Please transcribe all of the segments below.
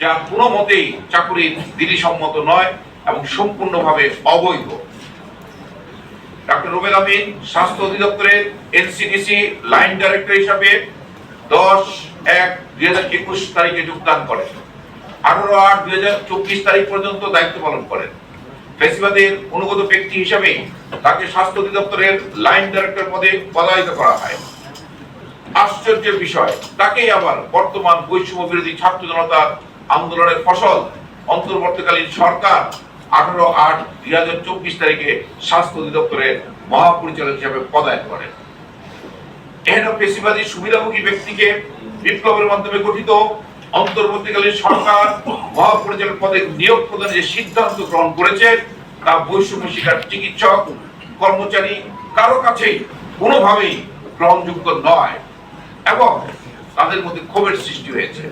যা কোনো মতেই চাকুরির বিধিসম্মত নয় এবং সম্পূর্ণভাবে অবৈধ। ডক্টর রুবেল আমিন, স্বাস্থ্য অধিদপ্তরের এনসিডিসি লাইন ডাইরেক্টর হিসাবে দশ এক দুই হাজার একুশ তারিখে যোগদান করেন। আঠারো আট দুই হাজার চব্বিশ তারিখ পর্যন্ত দায়িত্ব পালন করেন। ফেসিবাদের অনুগত ব্যক্তি হিসাবে তাকে স্বাস্থ্য অধিদপ্তরের লাইন ডাইরেক্টর পদে পদায়িত করা হয়। আশ্চর্যের বিষয়, তাকেই আবার বর্তমান বৈষম্য বিরোধী ছাত্র জনতার আন্দোলনের ফসল। অন্তর্বর্তীকালীন সরকার আঠারো আট দুই হাজার চব্বিশ তারিখে স্বাস্থ্য অধিদপ্তরের মহাপরিচালক হিসাবে পদায়ন করেন এহেন পেশিবাদী সুবিধাভোগী ব্যক্তিকে বিপ্লবের মাধ্যমে গঠিত অন্তর্বর্তীকালীন সরকার মহাপরিচালক পদে নিয়োগ প্রদানের যে সিদ্ধান্ত গ্রহণ করেছে, তা বৈষম্য শিকার চিকিৎসক, কর্মচারী কারও কাছেই কোনোভাবেই গ্রহণযোগ্য নয় এবং তাদের মধ্যে ক্ষোভের সৃষ্টি হয়েছে।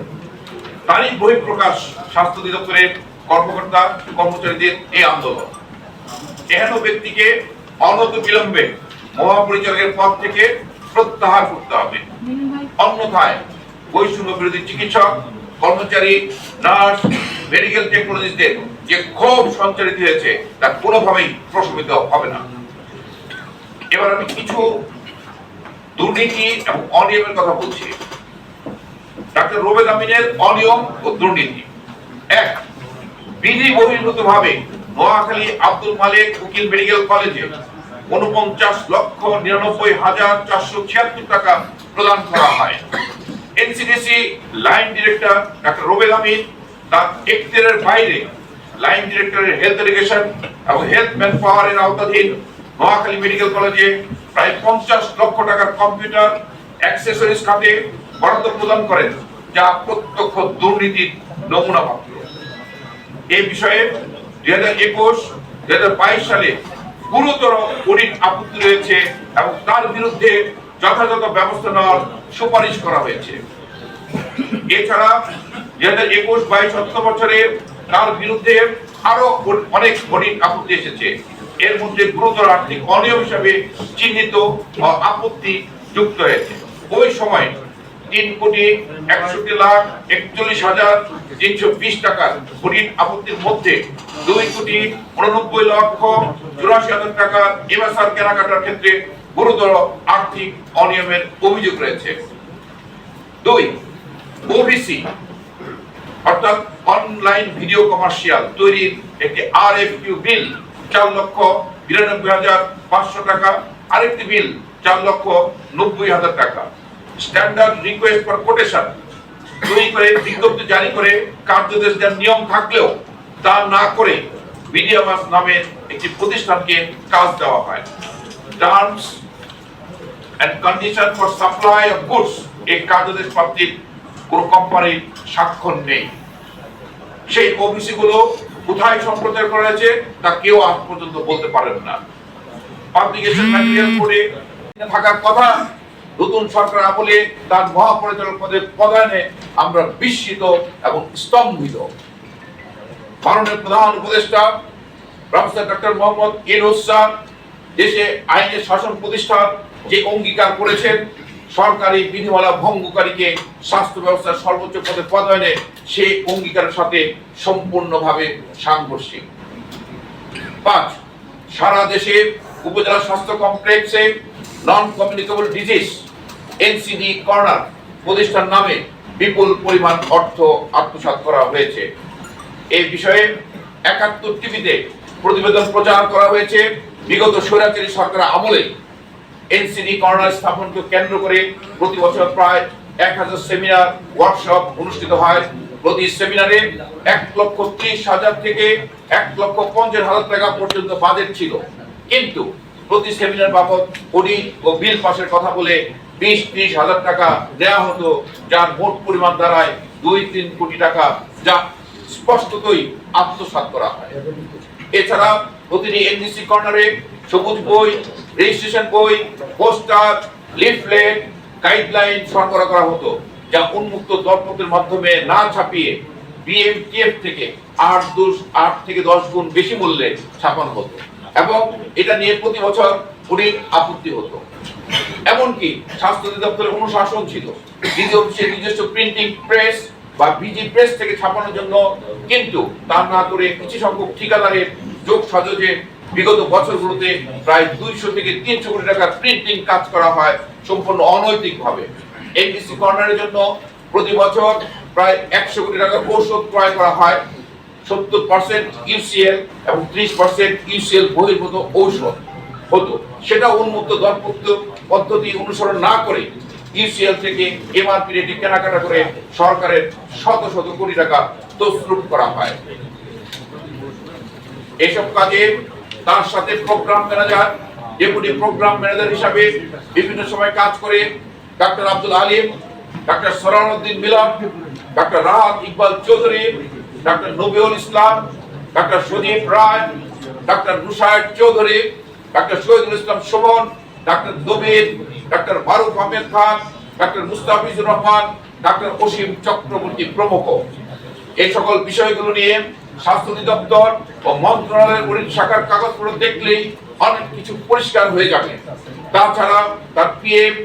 তারই বহিঃপ্রকাশ স্বাস্থ্য অধিদপ্তরের কর্মকর্তা কর্মচারীদের এই আন্দোলন। এহেন ব্যক্তিকে অনত বিলম্বে মহাপরিচালকের পদ থেকে প্রত্যাহার করতে হবে। অন্যথায় বৈষম্য বিরোধী চিকিৎসক, কর্মচারী, নার্স, মেডিকেল টেকনোলজিস্টদের যে ক্ষোভ সঞ্চারিত হয়েছে, তা কোনোভাবেই প্রশমিত হবে না। এবার আমি কিছু দুর্নীতি এবং অনিয়মের কথা বলছি। ডাক্তার রোবেদ আমিনের অনিয়ম ও দুর্নীতি। এক, বিধি বহির্ভূত ভাবে নোয়াখালী আব্দুল মালিক উকিল মেডিকেল কলেজে উনপঞ্চাশ লক্ষ নিরানব্বই হাজার চারশো ছিয়াত্তর টাকা প্রদান করা হয়। NCDC line director doctor Robel Amin তার এখতিয়ারের বাইরে লাইন ডিরেক্টরের হেলথ এডুকেশন এবং হেলথ ম্যান পাওয়ারের আওতাধীন নোয়াখালী মেডিকেল কলেজে প্রায় পঞ্চাশ লক্ষ টাকার কম্পিউটার অ্যাক্সেসরিজ খাতে বরাদ্দ প্রদান করেন। যা প্রত্যক্ষ দুর্নীতির নমুনা মাত্র। এই বিষয়ে দুই হাজার একুশ, দুই হাজার বাইশ সালে গুরুতর অডিট আপত্তি রয়েছে এবং তার বিরুদ্ধে যথাযথ ব্যবস্থা নেওয়ার সুপারিশ করা হয়েছে। এছাড়া দুই হাজার একুশ বাইশ অর্থ বছরে তার বিরুদ্ধে আরও অনেক অডিট আপত্তি এসেছে। এর মধ্যে গুরুতর আর্থিক অনিয়ম হিসাবে চিহ্নিত আপত্তি যুক্ত হয়েছে। ওই সময় তিন কোটি একষট্টি লাখ একচল্লিশ হাজার তিনশো বিশ টাকার অডিট আপত্তির মধ্যে দুই কোটি উননব্বই লক্ষ চুরাশি হাজার টাকা এমএসআর কেনাকাটার ক্ষেত্রে গুরুতর আর্থিক অনিয়মের অভিযোগ রয়েছে। দুই ওবিসি অর্থাৎ অনলাইন ভিডিও কমার্শিয়াল তৈরির একটি আর বিল চার লক্ষ বিরানব্বই হাজার পাঁচশো টাকা, আরেকটি বিল চার লক্ষ নব্বই হাজার টাকা। স্ট্যান্ডার্ড রিকোয়েস্ট ফর কোটেশন তৈরি করে বিজ্ঞপ্তি জারি করে কার্যদেশ দেওয়ার নিয়ম থাকলেও তা না করে মিডিয়ামাস নামের একটি প্রতিষ্ঠানকে কাজ দেওয়া হয়। Terms and condition for supply of goods এই কার্যদেশ প্রাপ্তির কোন কোম্পানির স্বাক্ষর নেই। সেই ওবিসি গুলো কোথায় সম্প্রচার করা হয়েছে তা কেউ আজ পর্যন্ত বলতে পারেন না। পাবলিকেশন ম্যাটেরিয়াল কোডে থাকার কথা নতুন সরকার আমলে তার মহাপরিচালক পদে পদায়নে আমরা বিস্মিত এবং স্তম্ভিত। মাননীয় প্রধান উপদেষ্টা, professor doctor Mohammad Yunus sir, দেশে আইনের শাসন প্রতিষ্ঠার যে অঙ্গীকার করেছেন, সরকারি বিধিমালা ভঙ্গকারীকে স্বাস্থ্য ব্যবস্থার সর্বোচ্চ পদে পদায়নে সেই অঙ্গীকারের সাথে সম্পূর্ণভাবে সাংঘর্ষিক। পাঁচ, সারা দেশে উপজেলা স্বাস্থ্য কমপ্লেক্সে non communicable disease NCD corner প্রতিষ্ঠান নামে বিপুল পরিমাণ অর্থ আত্মসাৎ করা হয়েছে। এই বিষয়ে একাত্তর টিভিতে প্রতিবেদন প্রচার করা হয়েছে। বিগত স্বৈরাচারী সরকার আমলে এনসিডি কর্নার স্থাপনকে কেন্দ্র করে প্রতি বছর প্রায় এক হাজার সেমিনার, ওয়ার্কশপ অনুষ্ঠিত হয়। প্রতি সেমিনারে এক লক্ষ ত্রিশ হাজার থেকে এক লক্ষ পঞ্চাশ হাজার টাকা পর্যন্ত বাজেট ছিল। কিন্তু প্রতি সেমিনার বাবদ অডিট ও বিল পাশের কথা বলে বিশ, ত্রিশ হাজার টাকা দেওয়া হতো, যার মোট পরিমাণ দাঁড়ায় দুই, তিন কোটি টাকা, যা স্পষ্টতই আত্মসাৎ করা হয়। এছাড়া প্রতিটি এনডিসি কর্নারে সবুজ বই রেজিস্ট্রেশন বই পোস্টার লিফলেট গাইডলাইন সরবরাহ করা হতো, যা উন্মুক্ত দরপত্রের মাধ্যমে না ছাপিয়ে বিএমটিএফ থেকে আট দশ, আট থেকে দশ গুণ বেশি মূল্যে ছাপানো হতো। এবং এটা নিয়ে প্রতি বছর অনেক আপত্তি হতো। এমনকি স্বাস্থ্য অধিদপ্তরের অনুশাসন ছিল। দ্বিতীয় অফিসের নিজস্ব প্রিন্টিং প্রেস বা বিজি প্রেস থেকে ছাপানোর জন্য। কিন্তু তা না করে কিছু সংখ্যক ঠিকাদারের যোগ সাজে বিগত বছরগুলোতে প্রায় দুইশো থেকে তিনশো কোটি টাকার প্রিন্টিং কাজ করা হয় সম্পূর্ণ অনৈতিকভাবে। এনডিসি কর্নারের জন্য প্রতি বছর প্রায় একশো কোটি টাকার ঔষধ ক্রয় করা হয়। সত্তর পার্সেন্ট ইউসিএল এবং ত্রিশ পার্সেন্ট ইউসিএল বহির্ভূত ঔষধ হতো। সেটা উন্মুক্ত দর পদ্ধ- পদ্ধতি অনুসরণ না করে ইউসিএল থেকে এমআরপি রেটে কেনাকাটা করে সরকারের শত শত কোটি টাকা তসরুপ করা হয়। এসব কাজে তার সাথে programme manager deputy programme manager হিসাবে বিভিন্ন সময় কাজ করে doctor Abdul Alim, doctor Saranuddin Milon, doctor Rahat Iqbal Chowdhury, doctor Nabiul Islam, doctor Sajib Roy, doctor Nusaid Chowdhury, doctor Shahidul Islam Sumon doctor Dabir doctor Faruk Ahmed Khan, doctor Mustafizur Rahman, doctor Asim Chakraborty প্রমুখ। এই সকল বিষয়গুলো নিয়ে স্বাস্থ্য অধিদপ্তর ও মন্ত্রণালয়ের অনেক শাখার কাগজপত্র দেখলেই অনেক কিছু পরিষ্কার হয়ে যাবে। তাছাড়া তার পিএম,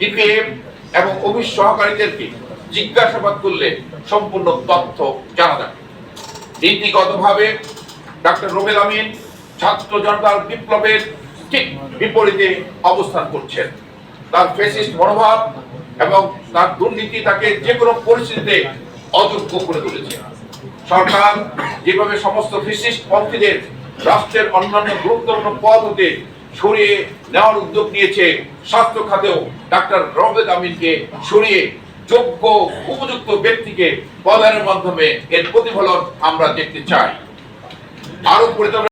ডিপিএম এবং অফিস সহকারীদেরকে জিজ্ঞাসাবাদ করলে সম্পূর্ণ তথ্য জানা যাবে। নীতিগতভাবে ডাক্তার রোবেল আমিন ছাত্র জনতার বিপ্লবের ঠিক বিপরীতে অবস্থান করছেন। তার ফেসিস্ট মনোভাব এবং তার দুর্নীতি তাকে যে কোনো পরিস্থিতিতে অযোগ্য করে তুলেছে। সরকার যেভাবে সমস্ত ফেসিস্ট পন্থীদের রাষ্ট্রের অন্যান্য গুরুত্বপূর্ণ পদ হতে সরিয়ে নেওয়ার উদ্যোগ নিয়েছে, স্বাস্থ্য খাতেও ডাক্তার রবেদ আমিনকে সরিয়ে যোগ্য উপযুক্ত ব্যক্তিকে প্রদানের মাধ্যমে এর প্রতিফলন আমরা দেখতে চাই। আরও